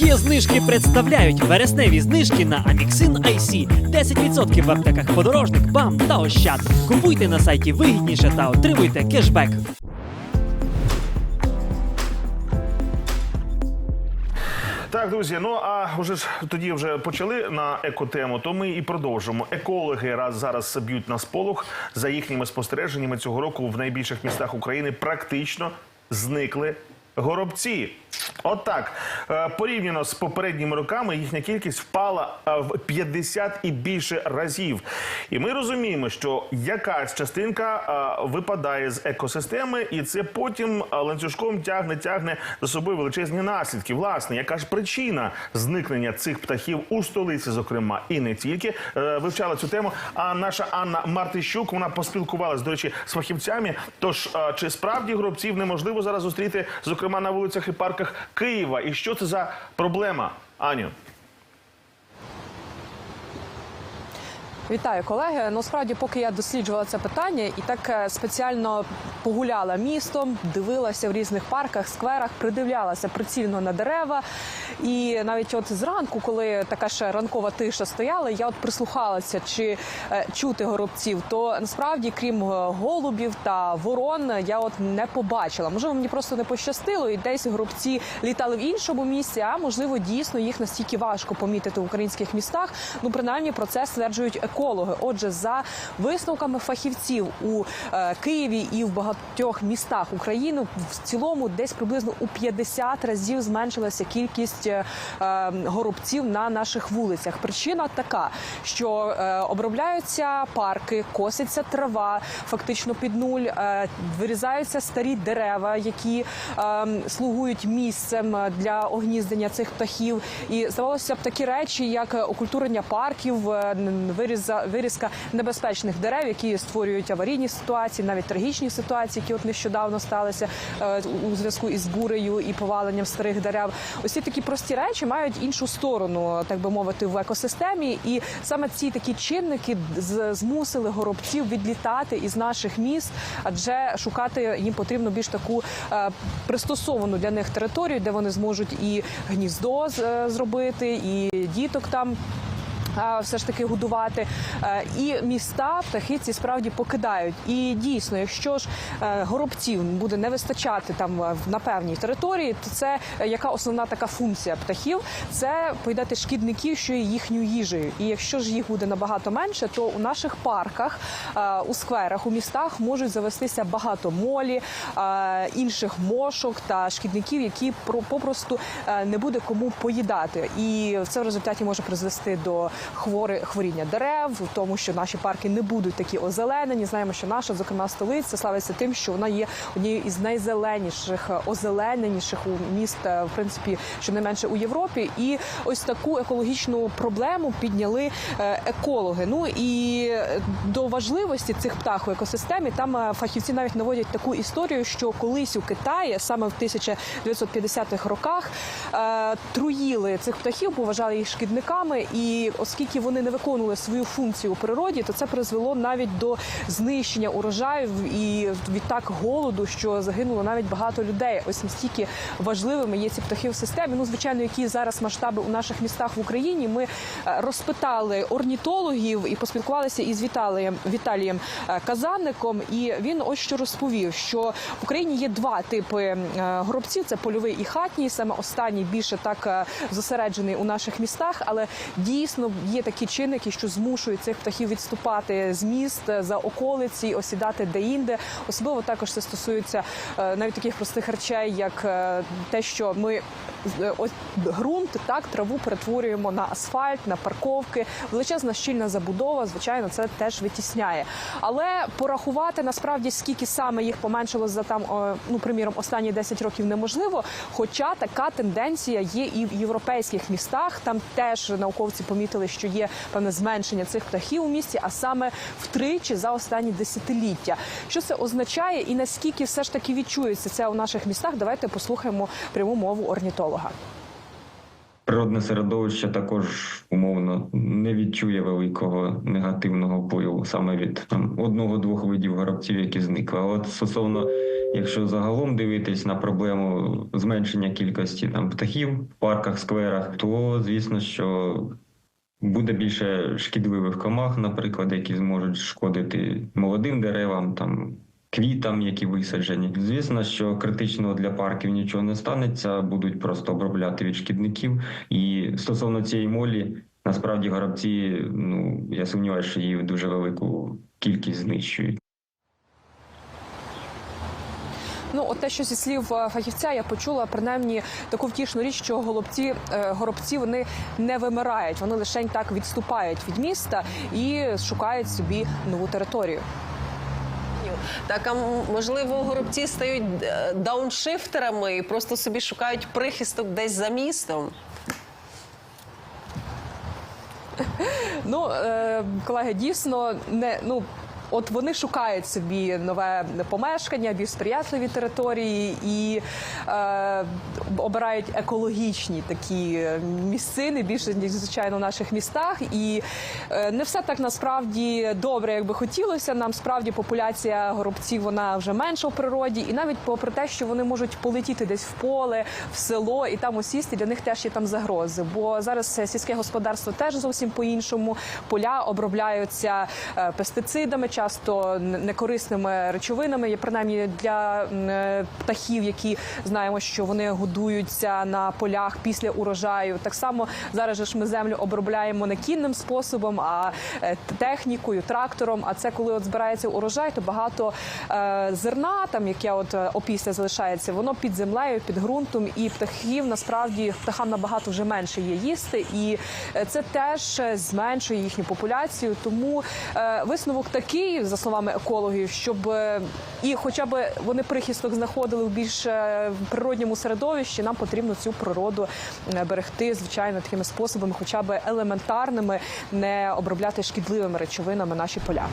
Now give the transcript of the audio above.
Є знижки представляють вересневі знижки на Amixin IC. 10% в аптеках подорожник, бам та ощад. Купуйте на сайті вигідніше та отримуйте кешбек. Так, друзі, ну а вже ж тоді вже почали на екотему, то ми і продовжимо. Екологи раз зараз б'ють на сполох. За їхніми спостереженнями цього року в найбільших містах України практично зникли горобці. От так. Е, порівняно з попередніми роками їхня кількість впала е, в 50 і більше разів. І ми розуміємо, що якась частинка е, випадає з екосистеми, і це потім ланцюжком тягне, тягне за собою величезні наслідки. Власне, яка ж причина зникнення цих птахів у столиці, зокрема, і не тільки вивчала цю тему. А наша Анна Мартищук вона поспілкувалась, до речі, з фахівцями. Тож чи справді гробців неможливо зараз зустріти, зокрема на вулицях і парках Києва? І що це за проблема, Аню? Вітаю, колеги. Ну справді, поки я досліджувала це питання і так е, спеціально погуляла містом, дивилася в різних парках, скверах, придивлялася прицільно на дерева. І навіть от зранку, коли така ще ранкова тиша стояла, я от прислухалася, чи е, чути горобців, то насправді, крім е, голубів та ворон, я от не побачила. Можливо, мені просто не пощастило, і десь горобці літали в іншому місці, а можливо, дійсно їх настільки важко помітити в українських містах. Ну, принаймні, про це стверджують екологи. Отже, за висновками фахівців у е, Києві і в багатьох містах України в цілому десь приблизно у 50 разів зменшилася кількість е, е, горобців на наших вулицях. Причина така, що е, обробляються парки, коситься трава, фактично під нуль, вирізаються старі дерева, які е, слугують місцем для огніздення цих птахів. І здавалося б такі речі, як окультурення парків, виріза, вирізка небезпечних дерев, які створюють аварійні ситуації, навіть трагічні ситуації, які от нещодавно сталися е, у зв'язку із бурею і поваленням старих дерев. Ці такі прості речі мають іншу сторону, так би мовити, в екосистемі. І саме ці такі чинники змусили горобців відлітати із наших міст, адже шукати їм потрібно більш таку е, пристосовану для них територію, де вони зможуть і гніздо е, зробити, і діток там. А, Все ж таки годувати Е, і міста птахи ці справді покидають. І дійсно, якщо ж е, горобців буде не вистачати там е, на певній території, то це е, яка основна така функція птахів? Це поїдати шкідників, що є їхньою їжею. І якщо ж їх буде набагато менше, то у наших парках, е, у скверах, у містах можуть завестися багато молі, е, інших мошок та шкідників, які про- попросту е, не буде кому поїдати. І це в результаті може призвести до хвори хворіння дерев, в тому, що наші парки не будуть такі озеленені. Знаємо, що наша, зокрема, столиця славиться тим, що вона є однією із найзеленіших, озелененіших у міст, е, в принципі, щонайменше у Європі. І ось таку екологічну проблему підняли е, екологи. Ну і до важливості цих птах у екосистемі там е, фахівці навіть наводять таку історію, що колись у Китаї, саме в 1950-х роках, труїли цих птахів, поважали їх шкідниками, і оскільки вони не виконували свою функцію у природі, то це призвело навіть до знищення урожаю і відтак голоду, що загинуло навіть багато людей. Ось настільки важливими є ці птахи в системі. Ну, звичайно, які зараз масштаби у наших містах в Україні. Ми е, розпитали орнітологів і поспілкувалися із Віталієм Віталієм е, Казанником. І він ось що розповів, що в Україні є два типи е, горобців: це польовий і хатній. Саме останній більше так зосереджений у наших містах, але дійсно є такі чинники, що змушують цих птахів відступати з міст е, за околиці, осідати де-інде. Особливо також це стосується е, навіть таких простих речей, як е, те, що ми ось ґрунт, так траву перетворюємо на асфальт, на парковки. Величезна щільна забудова, звичайно, це теж витісняє. Але порахувати насправді скільки саме їх поменшило за там, ну приміром, останні 10 років неможливо. Хоча така тенденція є і в європейських містах. Там теж науковці помітили, що є певне зменшення цих птахів у місті, а саме втричі за останні десятиліття. Що це означає, і наскільки все ж таки відчується це у наших містах? Давайте послухаємо пряму мову орнітолога. Природне середовище також умовно не відчує великого негативного впливу саме від там одного-двох видів горобців, які зникли. А от стосовно Якщо загалом дивитись на проблему зменшення кількості там птахів в парках, скверах, то звісно, що буде більше шкідливих комах, наприклад, які зможуть шкодити молодим деревам, там квітам, які висаджені. Звісно, що критичного для парків нічого не станеться, будуть просто обробляти від шкідників. І стосовно цієї молі, насправді горобці, ну я сумніваюся, що її дуже велику кількість знищують. Ну, от те, що зі слів е, фахівця, я почула принаймні таку втішну річ, що голубці, е, горобці вони не вимирають, вони лише так відступають від міста і шукають собі нову територію. Так, а можливо, горобці стають е, дауншифтерами і просто собі шукають прихисток десь за містом. Ну, е, колеги, дійсно не ну. От вони шукають собі нове помешкання, більш сприятливі території і е, обирають екологічні такі місцини, більше ніж звичайно в наших містах. І е, не все так насправді добре, як би хотілося. Нам справді популяція горобців вона вже менша в природі, і навіть попри те, що вони можуть полетіти десь в поле, в село і там осісти, для них теж є там загрози. Бо зараз е, сільське господарство теж зовсім по-іншому. Поля обробляються е, пестицидами, часто некорисними речовинами. Принаймні для е, птахів, які знаємо, що вони годуються на полях після урожаю. Так само зараз ж ми землю обробляємо не кінним способом, а е, технікою, трактором. А це коли от збирається урожай, то багато е, зерна, там яке от опісля залишається, воно під землею, під ґрунтом, і птахів насправді птахам набагато вже менше є їсти, і це теж зменшує їхню популяцію. Тому висновок такий, за словами екологів, щоб е, і хоча б вони прихисток знаходили в більш е, природньому середовищі, нам потрібно цю природу е, берегти звичайно такими способами, хоча б елементарними, не обробляти шкідливими речовинами наші поля.